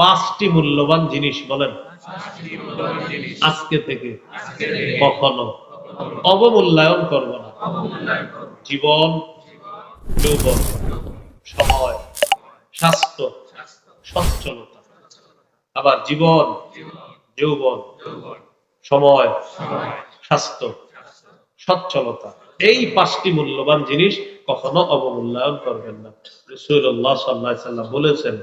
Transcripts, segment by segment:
পাঁচটি মূল্যবান জিনিস বলেন। আজকে থেকে কখনো অবমূল্যায়ন করব না। জীবন, যৌবন, সময়, স্বাস্থ্য, সচ্ছলতা। আবার জীবন, যৌবন, সময়, স্বাস্থ্য, সচ্ছলতা। এই পাঁচটি মূল্যবান জিনিস কখনো অবমূল্যায়ন করবেন না। রসুল্লাহ সাল্লাহ বলেছেন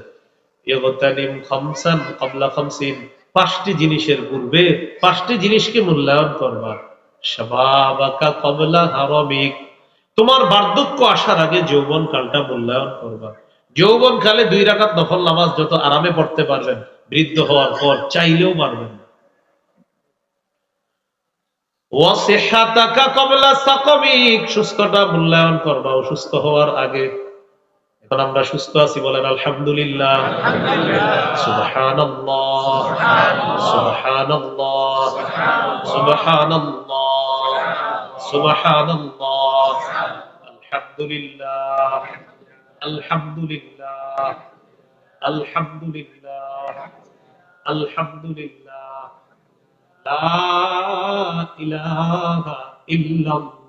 ইগতানিম খামসান কবলা খামসিন, পাঁচটি জিনিসের পূর্বে, পাঁচটি জিনিসকে মূল্যায়ন করবা। শাবাবাকা কবলা হারামিক। তোমার বার্ধক্য আসার আগে যৌবন কালটা মূল্যায়ন করবা। যৌবন কালে দুই রাকাত নফল নামাজ যত আরামে পড়তে পারবেন, বৃদ্ধ হওয়ার পর চাইলেও পারবেন না। সুস্থতা মূল্যায়ন করবা, অসুস্থ হওয়ার আগে। এখন আমরা সুস্থ আছি বলেন আলহামদুলিল্লাহ। সুবহানাল্লাহ। সুবহানাল্লাহ। সুবহানাল্লাহ। সুবহানাল্লাহ। আলহামদুলিল্লাহ। আলহামদুলিল্লাহ। আলহামদুলিল্লাহ। আলহামদুলিল্লাহ। লা ইলাহা ইল্লাল্লাহ।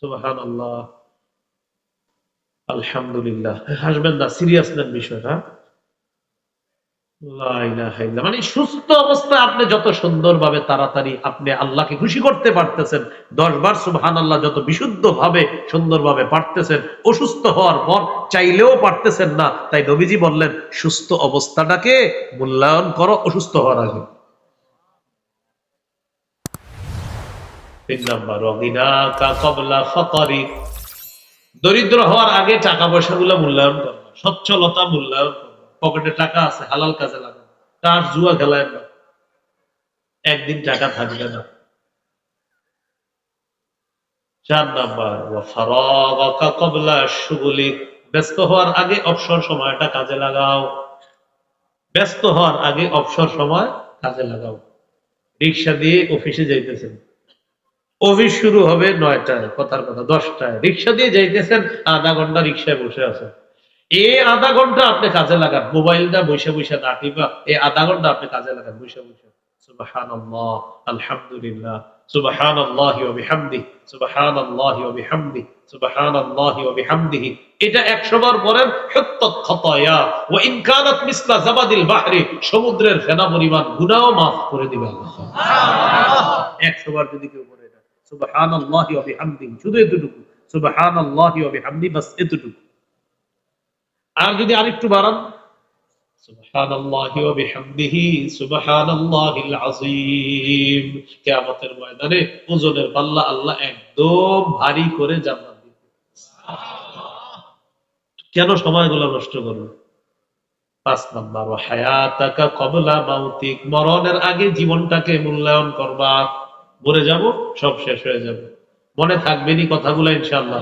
সুবাহান আলহামদুলিল্লাহ। হাসবেন না, সিরিয়াস নেন বিষয়টা। মানে সুস্থ অবস্থায় আপনি যত সুন্দরভাবে তাড়াতাড়ি আপনি আল্লাহকে খুশি করতে পারতেছেন, দশ বার সুবহান আল্লাহ যত বিশুদ্ধ ভাবে সুন্দরভাবে পারতেছেন, অসুস্থ হওয়ার পর চাইলেও পারতেছেন না, তাই নবীজি বললেন, সুস্থ অবস্থাটাকে মূল্যায়ন করো, অসুস্থ হওয়ার আগে। তিন নাম্বার অগিনাকা ফকরি দরিদ্র হওয়ার আগে টাকা পয়সা গুলো মূল্যায়ন করবা সচ্ছলতা মূল্যায়ন পকেটে টাকা আছে, হালাল কাজে লাগানো তার জুয়া খেলায় না। একদিন টাকা থাকবে না। চার নাম্বার ওয়াফারাগাকা কবলা শুগুলি ব্যস্ত হওয়ার আগে অবসর সময়টা কাজে লাগাও। ব্যস্ত হওয়ার আগে অবসর সময় কাজে লাগাও। রিক্সা দিয়ে অফিসে যাইতেছেন। অফিস শুরু হবে নয়টায় কথার কথা দশটায়। রিক্সা দিয়ে যাইতেছেন আধা ঘণ্টা রিক্সায় বসে আছেন। এই আধা ঘণ্টা আপনি কাজে লাগান মোবাইলটা বসে বসে না টিপা এই আধা ঘণ্টা আপনি কাজে লাগান বসে বসে। সুবহানাল্লাহ আলহামদুলিল্লাহ সুবহানাল্লাহি ওয়া বিহামদি সুবহানাল্লাহি ওয়া বিহামদি সুবহানাল্লাহি ওয়া বিহামদিহি। এটা 100 বার পড়েন হুত্তাত খাতায়া ওয়া ইন কানাত মিসলা জাবাদিল বাহরি সমুদ্রের ফেনা পরিমাণ গুনাহও maaf করে দিবেন। আল্লাহ 100 বার যদি কেউ সুবহানাল্লাহি ওয়া বিহামদিহি শুধু এতটুকু। সুবহানাল্লাহি ওয়া বিহামদি, বাস এতটুকু। আর যদি আরেকটু বাড়ান, সুবহানাল্লাহি ওয়া বিহামদিহি, সুবহানাল্লাহিল আযীম। কিয়ামতের ময়দানে ওজনের পাল্লা আল্লাহ একদম ভারী করে জান্নাত দিবে। কেন সময়গুলো নষ্ট করবে পাঁচ নাম্বার হায়াতাকা কবলা মাউতিক। মরণের আগে জীবনটাকে মূল্যায়ন করবা। মরে যাব সব শেষ হয়ে যাবে। মনে থাকবেনি কথাগুলো ইনশাআল্লাহ।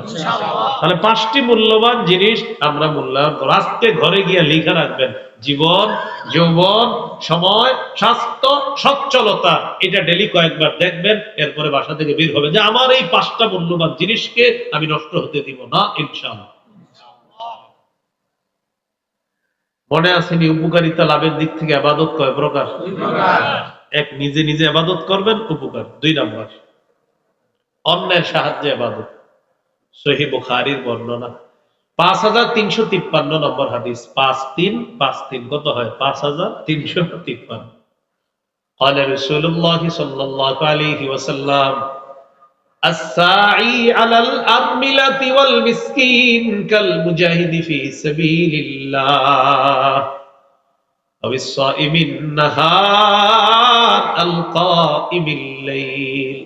তাহলে পাঁচটি মূল্যবান জিনিস আমরা মূল্যায়ন করব। আজকে ঘরে গিয়ে লিখে রাখবেন জীবন যৌবন সময় স্বাস্থ্য সচ্ছলতা এটা ডেলি কয়েকবার দেখবেন এরপরে বাসা থেকে বের হবে যে আমার এই পাঁচটা মূল্যবান জিনিসকে আমি নষ্ট হতে দিব না ইনশাআল্লাহ। মনে আসেনি উপকারিতা লাভের দিক থেকে আবাদত কয় প্রকার। এক নিজে নিজে আবাদত করবেন উপকার দুই নাম্বার অন্যের সাহায্যে আবাদত সহি বুখারির বর্ণনা পাঁচ হাজার তিনশো তিপ্পান্ন নম্বর হাদিস পাঁচ তিন পাঁচ তিন কত হয় পাঁচ হাজার তিনশো তিপ্পান্ন قال رسول الله صلى الله عليه وسلم الساعي على الأرملة والمسكين كالمجاهد في سبيل الله أو الصائم النهار القائم الليل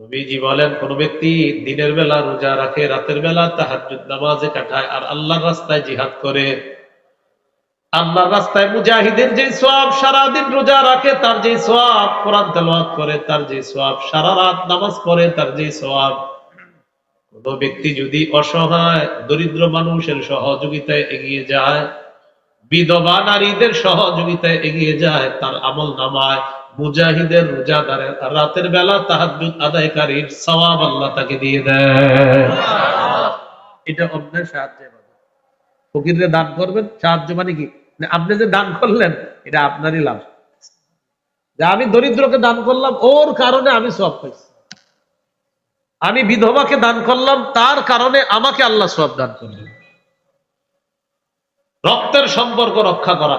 নবীজি বলেন কোন ব্যক্তি দিনের বেলা রোজা রাখে রাতের বেলা তাহাজ্জুদ নামাজে কাটায় আর আল্লাহর রাস্তায় জিহাদ করে আল্লাহর রাস্তায় মুজাহিদের যে সওয়াব সারাদিন রোজা রাখে তার যে সওয়াব কোরআন তেলাওয়াত করে তার যে সওয়াব সারা রাত নামাজ পড়ে তার যে সওয়াব কোন ব্যক্তি যদি অসহায় দরিদ্র মানুষের সহযোগিতায় এগিয়ে যায় বিধবা নারীদের সহযোগিতায় এগিয়ে যায় তার আমল নামায়। মুজাহিদের রোজাদারের রাতের বেলা তাহাজ্জুদ আদায়কারীর সওয়াব আল্লাহ তাকে দিয়ে দেয়। এটা অন্যের সাহায্যে ফকিরে দান করবেন, সাহায্য মানে কি? আপনি যে দান করলেন, এটা আপনারই লাভ। যে আমি দরিদ্রকে দান করলাম, ওর কারণে আমি সব পাইছি। আমি বিধবাকে দান করলাম, তার কারণে আমাকে আল্লাহ সব দান করলেন। রক্তের সম্পর্ক রক্ষা করা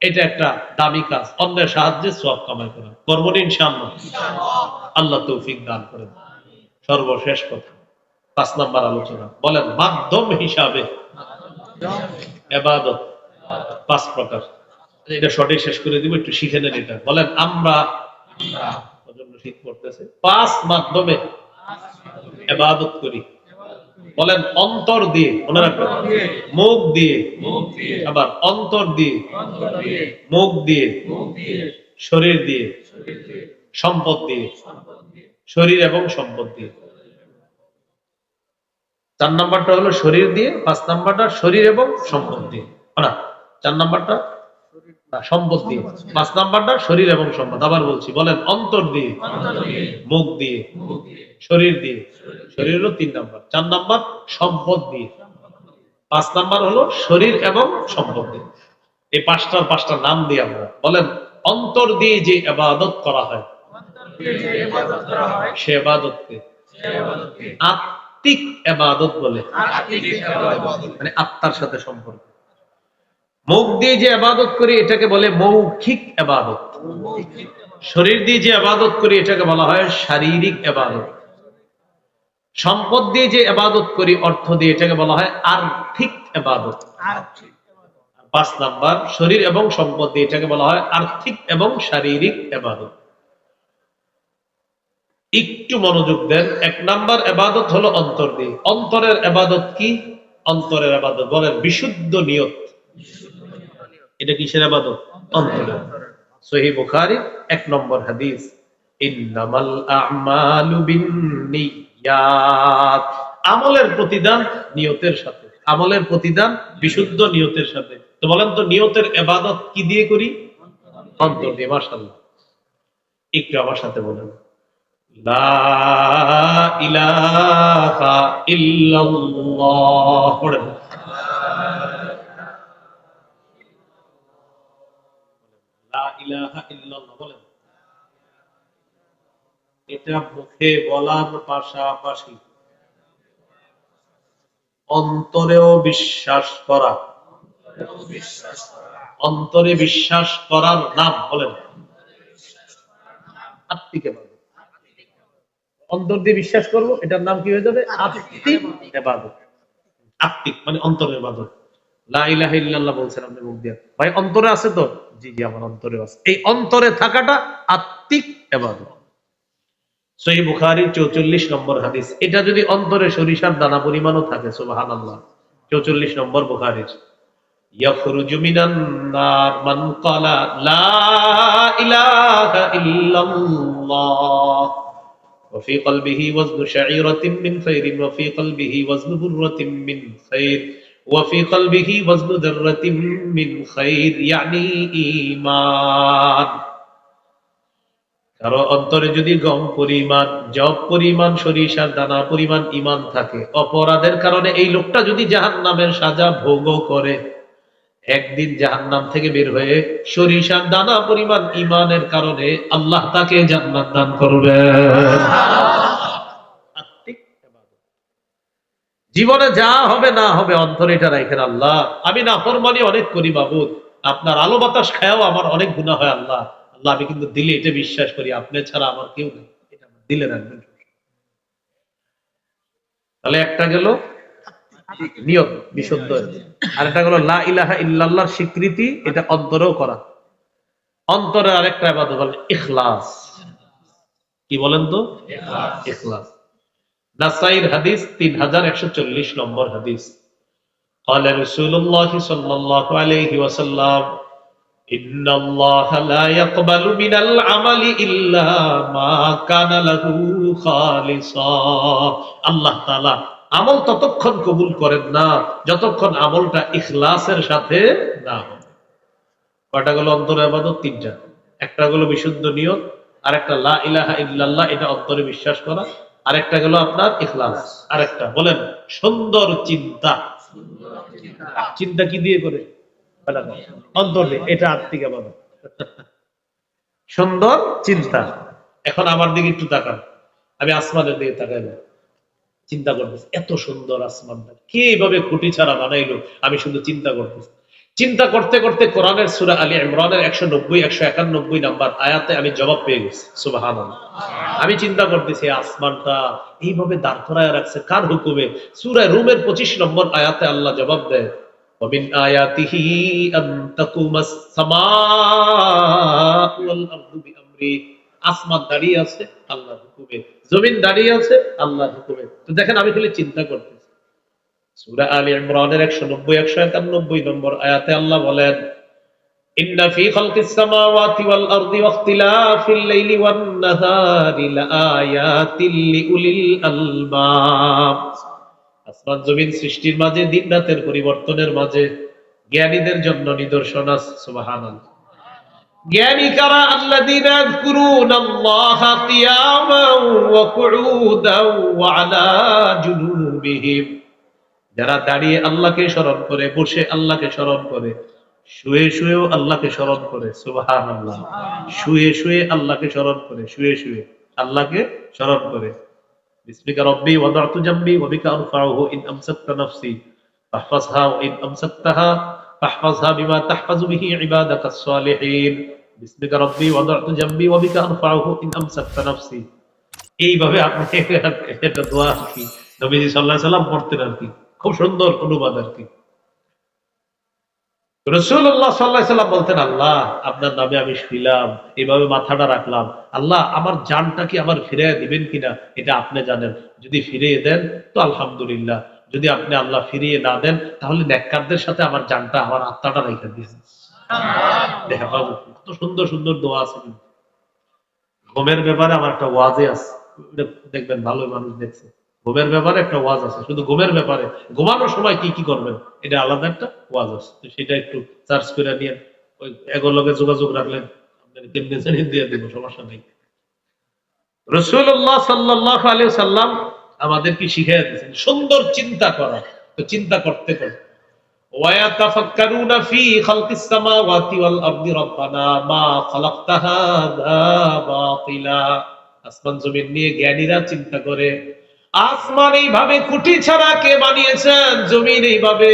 এটা একটা দামি কাজ। অন্যের সাহায্যে সব কামাই করা। করব ইনশাআল্লাহ? আল্লাহ তৌফিক দান করেন সর্বশেষ কথা পাঁচ নাম্বার আলোচনা। বলেন মাধ্যম হিসাবে এবাদত পাঁচ প্রকার। এটা শর্টে শেষ করে দিব একটু শিখে নেন এটা। বলেন আমরা শীত পড়তেছে? পাঁচ মাধ্যমে এবাদত করি। বলেন অন্তর দিয়ে মনে রাখবেন। মুখ দিয়ে। আবার অন্তর দিয়ে। মুখ দিয়ে। শরীর দিয়ে। সম্পদ দিয়ে। শরীর এবং সম্পদ দিয়ে। চার নাম্বারটা হলো শরীর দিয়ে পাঁচ নাম্বারটা শরীর এবং সম্পদ দিয়ে। না? চার নাম্বারটা? সম্পদ দিয়ে। পাঁচ নাম্বারটা শরীর এবং সম্পদ। আবার বলছি বলেন অন্তর দিয়ে। মুখ দিয়ে। শরীর দিয়ে। শরীর হলো তিন নাম্বার। চার নাম্বার, সম্পদ দিয়ে। পাঁচ নাম্বার হলো শরীর এবং সম্পদ দিয়ে। এই পাঁচটার পাঁচটা নাম দিয়ে আমরা বলেন, অন্তর দিয়ে যে এবাদত করা হয়, সে আত্মিক এবাদত বলে। মানে আত্মার সাথে সম্পর্ক। মুখ দিয়ে যে আবাদত করি, এটাকে বলে মৌখিক আবাদত শরীর দিয়ে যে আবাদত করি, এটাকে বলা হয় শারীরিক আবাদত সম্পদ দিয়ে যে আবাদত করি অর্থ দিয়ে এটাকে বলা হয় আর্থিক আবাদত পাঁচ নাম্বার শরীর এবং সম্পদ দিয়ে এটাকে বলা হয় আর্থিক এবং শারীরিক আবাদত একটু মনোযোগ দেন। এক নাম্বার আবাদত হলো অন্তর দিয়ে। অন্তরের এবাদত কি? অন্তরের আবাদত বলেন বিশুদ্ধ নিয়ত। এটা কিসের আবাদত অন্তরের। সহি বুখারী এক নম্বর হাদিস। ইন্নামাল আ'মালু বিন্নিয়াত। আমলের প্রতিদান নিয়তের সাথে। আমলের প্রতিদান বিশুদ্ধ নিয়তের সাথে। তো বলেন তো, নিয়তের এবাদত কি দিয়ে করি? অন্তর দিয়ে, মাশাআল্লাহ। একটু আমার সাথে বলেন। বলেন। এটা মুখে বলার পাশাপাশি অন্তরেও বিশ্বাস করা। অন্তরে বিশ্বাস করার নাম বলেন। আত্মিক অন্তর দিয়ে বিশ্বাস করব, এটার নাম কি হয়ে যাবে? আত্মিক আত্মিক মানে অন্তরের দিয়ে। ভাই, অন্তরে আছে তো? জি জি, আমার অন্তরে আছে। এই অন্তরে থাকাটা আত্মিক এবাদত। সহি বুখারী চৌচল্লিশ নম্বর হাদিস এটা যদি অন্তরে সরিষার দানা পরিমাণও থাকে সুবাহান আল্লাহ চৌচল্লিশ নম্বর বুখারীর يخرج من النار من قال لا إله إلا الله وفي قلبه وزن شعيرة من خير وفي قلبه وزن برة من خير وفي قلبه وزن ذرة من خير يعني إيمان কারও অন্তরে যদি গম পরিমাণ জব পরিমাণ, সরিষার দানা পরিমাণ ইমান থাকে, অপরাধের কারণে এই লোকটা যদি জাহান নামের সাজা ভোগ করে, একদিন জাহান নাম থেকে বের হয়ে সরিষার দানা পরিমাণ ইমানের কারণে আল্লাহ তাকে জান্নাত দান করবে। জীবনে যা হবে না হবে অন্তরে এটা রাখেন আল্লাহ। আমি না ফরমানি অনেক করি বাবুদ আপনার আলো বাতাস খায়াও আমার অনেক গুণা হয় আল্লাহ। আল্লাহ আমি কিন্তু দিলে এটা বিশ্বাস করি আপনি ছাড়া আমার কেউ নেই এটা আমার দিলে রাখবেন তাহলে একটা গেল নিয়ত বিশুদ্ধ আর একটা গেল লা ইলাহা ইল্লাল্লাহর স্বীকৃতি এটা অন্তরেও করা অন্তরে আরেকটা আবাদত বলে ইখলাস কি বলেন তো ইখলাস নাসাইর হাদিস তিন হাজার একশো চল্লিশ নম্বর হাদিস قال رسول الله صلى الله عليه وسلم إن الله لا يقبل من العمل إلا ما كان له خالصا আল্লাহ তাআলা আমল ততক্ষণ কবুল করেন না যতক্ষণ আমলটা ইখলাসের সাথে না হবে কয়টা গেল অন্তরে আবাদত তিনটা একটা গেল বিশুদ্ধ নিয়ত আর একটা লা ইলাহা ইল্লাল্লাহ এটা অন্তরে বিশ্বাস করা আর একটা গেল আপনার ইখলাস আর একটা বলেন সুন্দর চিন্তা চিন্তা কি দিয়ে করে অন্তর এটা আত্মিক আবাদত। সুন্দর চিন্তা। এখন আমার দিকে একটু তাকান। আমি আসমানের দিকে তাকাইলাম চিন্তা করতেছি এত সুন্দর আসমানটা কে এইভাবে খুঁটি ছাড়া বানাইলো? আমি শুধু চিন্তা করতেছি। চিন্তা করতে করতে কোরআনের সুরা আলী ইমরানের একশো নব্বই একশো একানব্বই নাম্বার আয়াতে আমি জবাব পেয়ে গেছি। সুবাহান আমি চিন্তা করতেছি আসমানটা এইভাবে দাঁড় করায় রাখছে কার হুকুমে? সুরা রুমের পঁচিশ নম্বর আয়াতে আল্লাহ জবাব দেয় ومن آياته أن تقوم السماء والأرض بأمره আসমান দাঁড়িয়ে আছে আল্লাহর হুকুমে জমিন দাঁড়িয়ে আছে আল্লাহর হুকুমে তো দেখেন আমি খালি চিন্তা করতেছি সূরা আলী ইমরানের 190 191 নম্বর আয়াতে আল্লাহ বলেন إن في خلق السماوات والأرض واختلاف الليل والنهار لآيات لأولي الألباب আসমান জমিন সৃষ্টির মাঝে দিন রাতের পরিবর্তনের মাঝে জ্ঞানীদের জন্য নিদর্শন সুবহানাল্লাহ। জ্ঞানী কারা? আল্লাহা কিয়ামান ওয়া কুউদান ওয়া আলা জুনুবিহিম। যারা দাঁড়িয়ে আল্লাহকে স্মরণ করে বসে আল্লাহকে স্মরণ করে শুয়ে শুয়েও আল্লাহকে স্মরণ করে সুবহানাল্লাহ। শুয়ে শুয়ে আল্লাহকে স্মরণ করে শুয়ে শুয়ে আল্লাহকে স্মরণ করে। باسمك ربي وضعت جنبي وبك أرفعه إن أمسكت نفسي فاحفظها وإن أمسكتها فاحفظها بما تحفظ به عبادك الصالحين باسمك ربي وضعت جنبي وبك أرفعه إن أمسكت نفسي এইভাবে আপনি এটা দোয়া আর কি নবীজি সাল্লাহ সাল্লাম পড়তেন আর কি খুব সুন্দর অনুবাদ আর কি রসুল্লাহ সাল্লাহ সাল্লাম বলতেন আল্লাহ আপনার নামে আমি শুইলাম এইভাবে মাথাটা রাখলাম। আল্লাহ আমার জানটা কি আমার ফিরে দিবেন কিনা এটা আপনি জানেন। যদি ফিরিয়ে দেন তো আলহামদুলিল্লাহ। যদি আপনি আল্লাহ ফিরিয়ে না দেন তাহলে নেককারদের সাথে আমার জানটা আমার আত্মাটা রেখে দিয়েছেন কত সুন্দর সুন্দর দোয়া আছে। ঘুমের ব্যাপারে আমার একটা ওয়াজে আছে। দেখবেন ভালো মানুষ দেখছে। ঘুমের ব্যাপারে একটা ওয়াজ আছে শুধু ঘুমের ব্যাপারে ঘুমানোর সময় কি কি করবেন এটা আলাদা একটা ওয়াজ আছে তো সেটা একটু সার্চ করে নিয়ে ওই এগোর লগে যোগাযোগ রাখলেন আপনার কেমনে জানি দিয়ে দেবো সমস্যা নেই রসুল্লাহ সাল্লাহ আলী সাল্লাম আমাদের কি শিখিয়ে দিয়েছেন সুন্দর চিন্তা করা তো চিন্তা করতে করতে ويتفكرون في خلق السماوات والأرض ربنا ما خلقت هذا باطلا আসমান জমিন নিয়ে জ্ঞানীরা চিন্তা করে আসমান এইভাবে খুঁটি ছাড়া কে বানিয়েছেন? জমিন এইভাবে।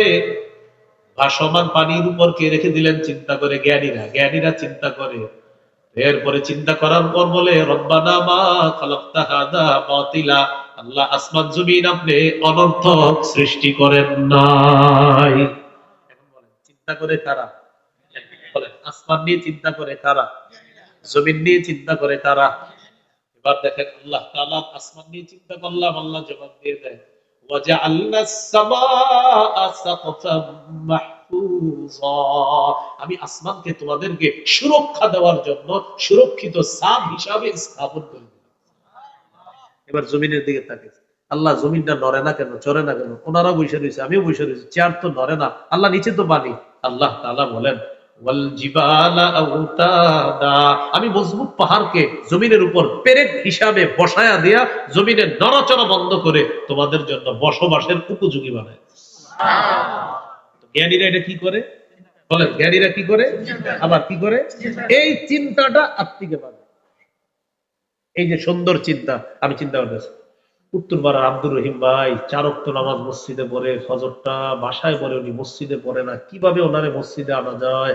ভাসমান পানির উপর কে রেখে দিলেন? চিন্তা করে জ্ঞানীরা। জ্ঞানীরা চিন্তা করে। এরপরে চিন্তা করার পর বলে, রব্বানা মা খালাক্তা হাদা বাতিলা। আল্লাহ আসমান, জমিন আপনি অনর্থক সৃষ্টি করেন নাই। চিন্তা করে কারা? আসমান নিয়ে চিন্তা করে কারা? জমিন নিয়ে চিন্তা করে কারা? এবার দেখেন আল্লাহ তাআলা আসমান নিয়ে চিন্তা করলাম, আল্লাহ জবাব দিয়ে দেয় আমি আসমানকে তোমাদেরকে সুরক্ষা দেওয়ার জন্য সুরক্ষিত সাপ হিসাবে স্থাপন করে এবার জমিনের দিকে থাকে আল্লাহ জমিনটা নরে না কেন চরে না কেন? ওনারা বসে রয়েছে, আমিও বসে রয়েছি, চেয়ার তো নরে না, আল্লাহ নিচে তো বানি আল্লাহ তালা বলেন আমি মজবুত পাহাড়কে জমিনের উপর পেরেক হিসাবে বসায়া দিয়া জমিনের নড়াচড়া বন্ধ করে তোমাদের জন্য বসবাসের উপযোগী বানায়। জ্ঞানীরা এটা কি করে? বলেন জ্ঞানীরা কি করে? আবার কি করে? এই চিন্তাটা আত্মিকে এই যে সুন্দর চিন্তা আমি চিন্তা করতেছি। উত্তর পাড়ার আব্দুর রহিম ভাই চারক্ত নামাজ মসজিদে পড়ে ফজরটা বাসায় পড়ে উনি মসজিদে পড়ে না কীভাবে ওনারে মসজিদে আনা যায়?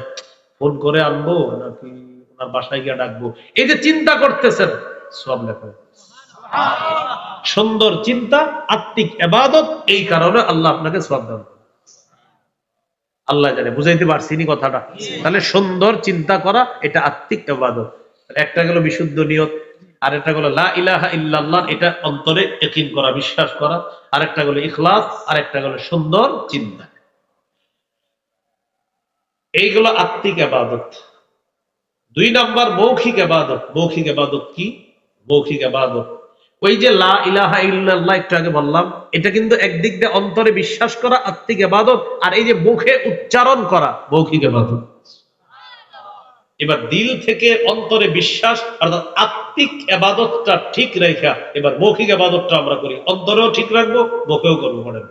ফোন করে আনব নাকি ওনার বাসায় গিয়ে ডাকবো? এই যে চিন্তা করতেছেন সব লেখা। সুন্দর চিন্তা আত্মিক এবাদত এই কারণে আল্লাহ আপনাকে শ্রদ্ধা আল্লাহ জানে বুঝাইতে পারছি নি কথাটা? তাহলে সুন্দর চিন্তা করা এটা আত্মিক এবাদত। একটা গেল বিশুদ্ধ নিয়ত আর একটা হলো লা এটা অন্তরে একিন করা, বিশ্বাস করা। আর একটা হলো ইখলাস আর একটা হলো সুন্দর চিন্তা। এইগুলো আত্মিক আবাদত। দুই নাম্বার, মৌখিক আবাদত। মৌখিক আবাদত কি? মৌখিক আবাদত। ওই যে লা ইলাহা ইল্লাল্লাহ, একটু আগে বললাম, এটা কিন্তু একদিক দিয়ে অন্তরে বিশ্বাস করা আত্মিক আবাদত, আর এই যে মুখে উচ্চারণ করা, মৌখিক আবাদত। এবার দিল থেকে অন্তরে বিশ্বাস, অর্থাৎ আত্মিক আবাদতটা ঠিক রেখা এবার মৌখিক আবাদতটা আমরা করি। অন্তরেও ঠিক রাখব, মুখেও করব মনে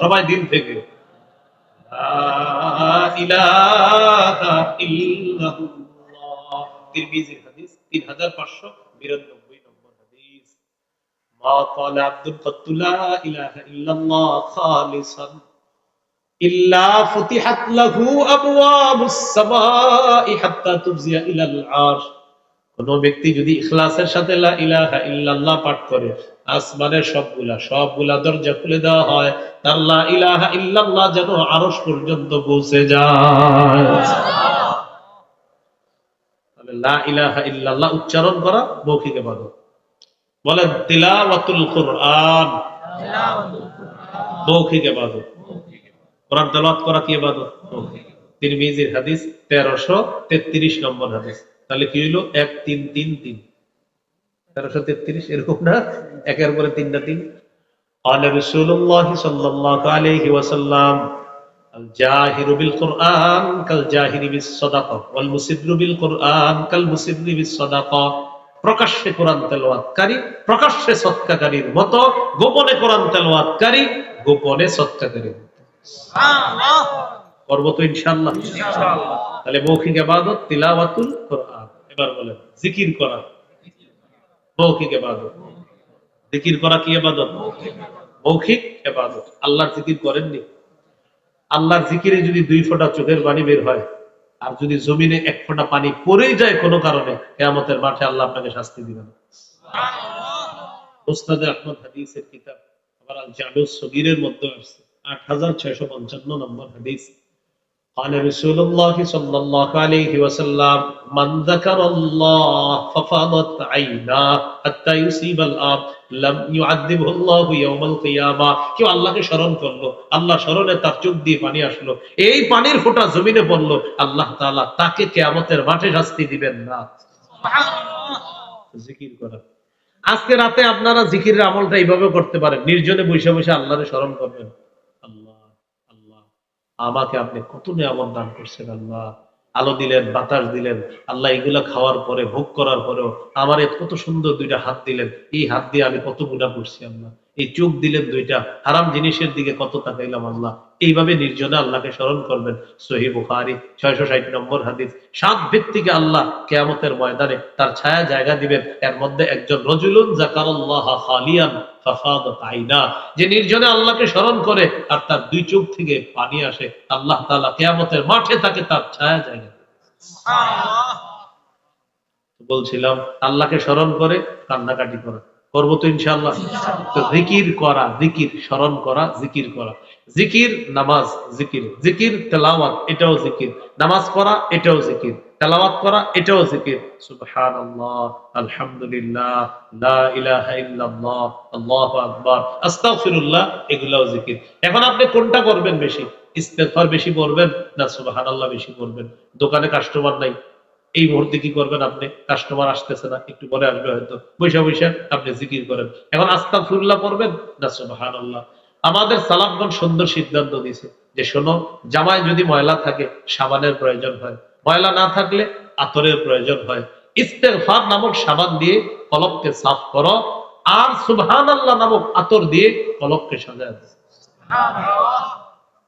সবাই দিন থেকে। তিন হাজার পাঁচশো বিরানব্বই নম্বর হাদিস। মা কলা আব্দুল কতুলা ইলাহা ইল্লাল্লাহ খালিসান। ইল্লা ফুতিহাত লাহু আবওয়াবুস হাত্তা তুবজিয়া ইলাল আরশ। কোন ব্যক্তি যদি ইখলাসের সাথে লা ইলাহা ইল্লাল্লাহ পাঠ করে আসমানের সবগুলা সবগুলা দরজা খুলে দেওয়া হয় তার লা ইলাহা ইল্লাল্লাহ যেন আরশ পর্যন্ত পৌঁছে যায়। তাহলে লা ইলাহা ইল্লাল্লাহ উচ্চারণ করা মৌখিক ইবাদত। বলেন তিলাওয়াতুল কুরআন। মৌখিক ইবাদত। কোরআন তেলাওয়াত করা কি ইবাদত তিরমিজির হাদিস 1333 নম্বর হাদিস তাহলে কি হইলো 1 3 3 3 1333 এরকম না একের পরে তিনটা তিন قال رسول الله صلى الله عليه وسلم الجاهر بالقرآن كالجاهر بالصدقة والمسر بالقرآن كالمسر بالصدقة প্রকাশ্যে কোরআন তেলাওয়াতকারী প্রকাশ্যে সৎকাকারীর মতো গোপনে কোরআন তেলাওয়াতকারী গোপনে সৎকাকারীর মতো করব তো ইনশাল্লাহ তাহলে মৌখিক আবাদত তিলাওয়াতুল কোরআন। এবার বলেন জিকির করা। মৌখিক আবাদত জিকির করা কি আবাদত মৌখিক আবাদত আল্লাহর জিকির করেননি। আল্লাহর জিকিরে যদি দুই ফোঁটা চোখের পানি বের হয় আর যদি জমিনে এক ফোঁটা পানি পড়েই যায় কোনো কারণে কেয়ামতের মাঠে আল্লাহ আপনাকে শাস্তি দিবেন। মুস্তাদে আহমদ হাদিসের কিতাব আবার আল জামিউ সগীরের মধ্যে আসছে। আট হাজার ছয়শো পঞ্চান্ন নম্বর হাদিস قال رسول الله صلى الله عليه وسلم من ذكر الله ففاضت عيناه حتى يصيب الارض لم يعذبه الله يوم القيامه কেউ আল্লাহকে স্মরণ করলো আল্লাহ স্মরণে তার চোখ দিয়ে পানি আসলো এই পানির ফোঁটা জমিনে পড়লো আল্লাহ তাআলা তাকে কিয়ামতের মাঠে শাস্তি দিবেন না জিকির করা আজকে রাতে আপনারা জিকিরের আমলটা এইভাবে করতে পারেন নির্জনে বসে বসে আল্লাহরে স্মরণ করবেন আল্লাহ আল্লাহ আমাকে আপনি কত নিয়ামত দান করছেন আল্লাহ? আলো দিলেন, বাতাস দিলেন, আল্লাহ এগুলো খাওয়ার পরে, ভোগ করার পরেও আমার কত সুন্দর দুইটা হাত দিলেন। এই হাত দিয়ে আমি কত গুণা করছি আল্লাহ? এই চোখ দিলেন দুইটা, হারাম জিনিসের দিকে কত তাকাইলাম আল্লাহ? এইভাবে নির্জনে আল্লাহকে স্মরণ করবেন। সহি বুখারি, ছয়শো ষাট নম্বর হাদিস। সাত ব্যক্তিকে আল্লাহ কেয়ামতের ময়দানে তার ছায়া জায়গা দিবেন। এর মধ্যে একজন রজুলুন জাকারাল্লাহ খালিয়ান যে নির্জনে আল্লাহকে স্মরণ করে আর তার দুই চোখ থেকে পানি আসে। আল্লাহ তাআলা কিয়ামতের মাঠে তাকে তার ছায়া জায়গা বলছিলাম, আল্লাহকে স্মরণ করে কান্নাকাটি করা। করব তো ইনশাল্লাহ তো জিকির করা, জিকির, স্মরণ করা, জিকির করা। জিকির, নামাজ, জিকির। জিকির, তেলাওয়াত, এটাও জিকির। নামাজ পড়া, এটাও জিকির। তেলাওয়াত করা, এটাও জিকির। সুবহানাল্লাহ, আলহামদুলিল্লাহ, লা ইলাহা ইল্লাল্লাহ, আল্লাহু আকবার। আস্তাগফিরুল্লাহ, এগুলাও জিকির। এখন আপনি কোনটা করবেন বেশি? ইস্তেগফার বেশি করবেন না সুবহানাল্লাহ বেশি করবেন দোকানে কাস্টমার নাই। এই মুহূর্তে কি করবেন আপনি? কাস্টমার আসতেছে না, একটু পরে আসবে হয়তো। বৈশা বৈশা আপনি জিকির করেন। এখন আস্তাগফিরুল্লাহ করবেন না সুবহানাল্লাহ? আমাদের সালাফগণ সুন্দর সিদ্ধান্ত দিয়েছে যে শোনো জামায় যদি ময়লা থাকে সাবানের প্রয়োজন হয়। ময়লা না থাকলে আতরের প্রয়োজন হয়। ইস্তেগফার নামক সাবান দিয়ে কলবকে সাফ করো আর সুবহানাল্লাহ নামক আতর দিয়ে কলবকে সাজায়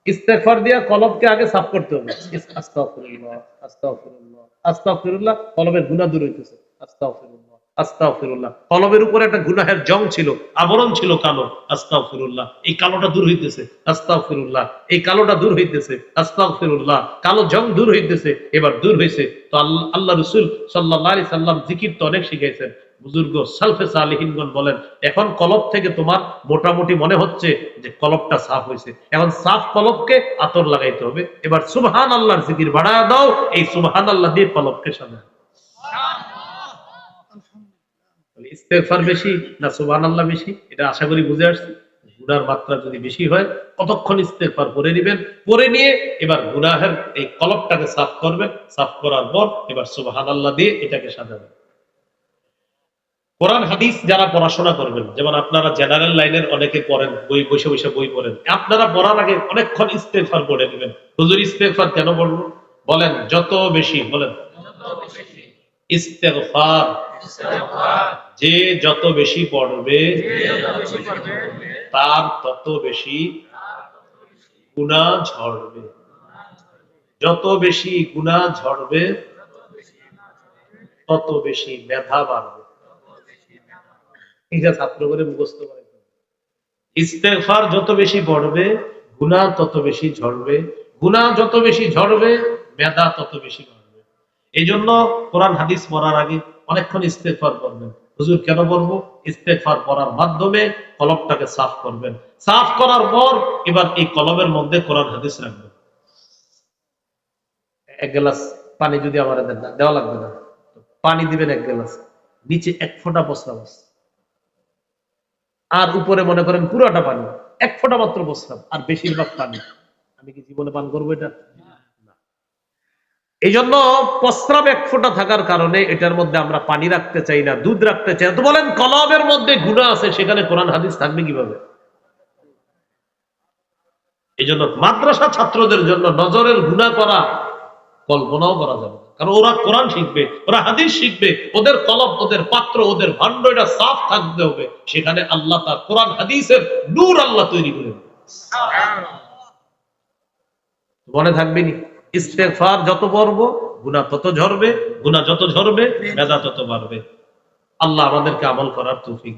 ইস্তেগফার দিয়া কলবকে আগে সাফ করতে হবে। আস্তাগফিরুল্লাহ আস্তাগফিরুল্লাহ আস্তাগফিরুল্লাহ কলবের গুনাহ দূর হইতেছে। আস্তাগফিরুল্লাহ। আস্তাগফিরুল্লাহ। কলবের উপরে একটা গুনাহের জং ছিল, আবরণ ছিল কালো। আস্তাগফিরুল্লাহ। এই কালোটা দূর হইতেছে। আস্তাগফিরুল্লাহ। এই কালোটা দূর হইতেছে। আস্তাগফিরুল্লাহ। কালো জং দূর হইতেছে। এবার দূর তো আল্লাহ রাসূল আলাইহি সাল্লাম জিকির তো অনেক শিখাইছেন। বুজুর্গ বলেন, এখন কলব থেকে তোমার মোটামুটি মনে হচ্ছে যে কলবটা সাফ হয়েছে এখন সাফ কলবকে আতর লাগাইতে হবে। এবার সুবহান আল্লাহর জিকির বাড়া দাও। এই সুবহান আল্লাহ দিয়ে কলবকে সাজা ইস্তেফার বেশি না সুবহান আল্লাহ বেশি? এটা আশা করি বুঝে আসছি। গুনার মাত্রা যদি বেশি হয়, কতক্ষণ ইস্তেফার করে নেবেন? করে নিয়ে এবার গুনাহের এই কলবটাকে সাফ করবেন। সাফ করার পর এবার সুবহান আল্লাহ দিয়ে এটাকে সাজাবেন। কোরআন, হাদিস যারা পড়াশোনা করবেন, যেমন আপনারা জেনারেল লাইনের অনেকে পড়েন, বই বসে বসে বই পড়েন আপনারা পড়ার আগে অনেকক্ষণ ইস্তেফার পড়ে নেবেন। হুজুর ইস্তেফার কেন পড়ব বলেন, যত বেশি, বলেন। ইস্তেগফার। যে যত বেশি পড়বে, তার তত বেশি গুণা ঝরবে যত বেশি গুণা ঝরবে তত বেশি মেধা বাড়বে। এটা ছাত্র করে মুখস্থ করে। ইস্তেফার যত বেশি পড়বে গুণা তত বেশি ঝরবে গুণা যত বেশি ঝরবে মেধা তত বেশি এই জন্য কোরআন হাদিস পড়ার আগে অনেকক্ষণ ইস্তেফার করবেন। হুজুর কেন বলব? ইস্তেফার পড়ার মাধ্যমে কলবটাকে সাফ করবেন। সাফ করার পর এবার এই কলমের মধ্যে কোরআন হাদিস রাখবেন। এক গ্লাস পানি যদি আমার দেন না, দেওয়া লাগবে না। পানি দিবেন এক গ্লাস, নিচে এক ফোঁটা বসরা বস আর উপরে মনে করেন পুরোটা পানি, এক ফোঁটা মাত্র বসলাম আর বেশিরভাগ পানি। আমি কি জীবনে পান করব এটা। এই জন্য প্রস্রাব এক ফোঁটা থাকার কারণে এটার মধ্যে আমরা পানি রাখতে চাই না, দুধ রাখতে চাই না। তো বলেন কলমের মধ্যে গুণা আছে, সেখানে কোরআন হাদিস থাকবে কীভাবে? এই জন্য মাদ্রাসা ছাত্রদের জন্য নজরের গুণা করা কল্পনাও করা যাবে কারণ ওরা কোরআন শিখবে, ওরা হাদিস শিখবে, ওদের কলব, ওদের পাত্র, ওদের ভাণ্ড, এটা সাফ থাকতে হবে। সেখানে আল্লাহ তার কোরআন, হাদিসের নূর আল্লাহ তৈরি করে মনে থাকবে নি? ইস্তেফার যত পর্ব গুণা তত ঝরবে গুণা যত ঝরবে মেধা তত বাড়বে। আল্লাহ আমাদেরকে আমল করার তৌফিক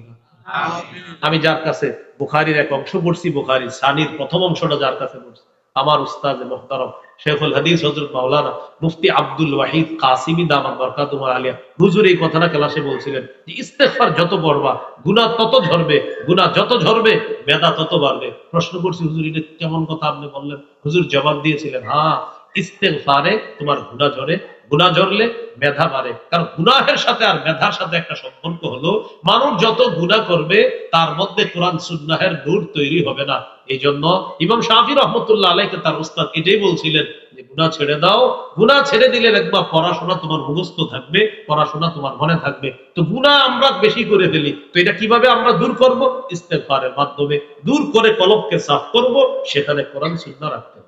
আমি যার কাছে বুখারির এক অংশ পড়ছি বুখারির সানির প্রথম অংশটা যার কাছে পড়ছি। আমার উস্তাদ মোহতারম শেখুল হাদিস হজরত মাওলানা মুফতি আব্দুল ওয়াহিদ কাসিমি দামান বরকাতুমা আলিয়া। হুজুর এই কথাটা ক্লাসে বলছিলেন যে ইস্তেফার যত পড়বা গুণা তত ঝরবে গুণা যত ঝরবে মেধা তত বাড়বে। প্রশ্ন করছি হুজুর এটা কেমন কথা আপনি বললেন? হুজুর জবাব দিয়েছিলেন হ্যাঁ ইস্তেফারে তোমার গুণা ঝরে গুণা ঝরলে মেধা বাড়ে। কারণ গুনাহের সাথে আর মেধার সাথে একটা সম্পর্ক হলো, মানুষ যত গুণা করবে, তার মধ্যে কোরআন সুন্নাহের নূর তৈরি হবে না। এই জন্য ইমাম শাহি রহমতুল্লাহ আলাইকে তার উস্তাদ এটাই বলছিলেন যে গুণা ছেড়ে দাও। গুণা ছেড়ে দিলে একবার পড়াশোনা তোমার মুখস্থ থাকবে, পড়াশোনা তোমার মনে থাকবে। তো গুণা আমরা বেশি করে ফেলি। তো এটা কীভাবে আমরা দূর করব? ইস্তেফারের মাধ্যমে। দূর করে কলবকে সাফ করব, সেখানে কোরআন সুন্না রাখতে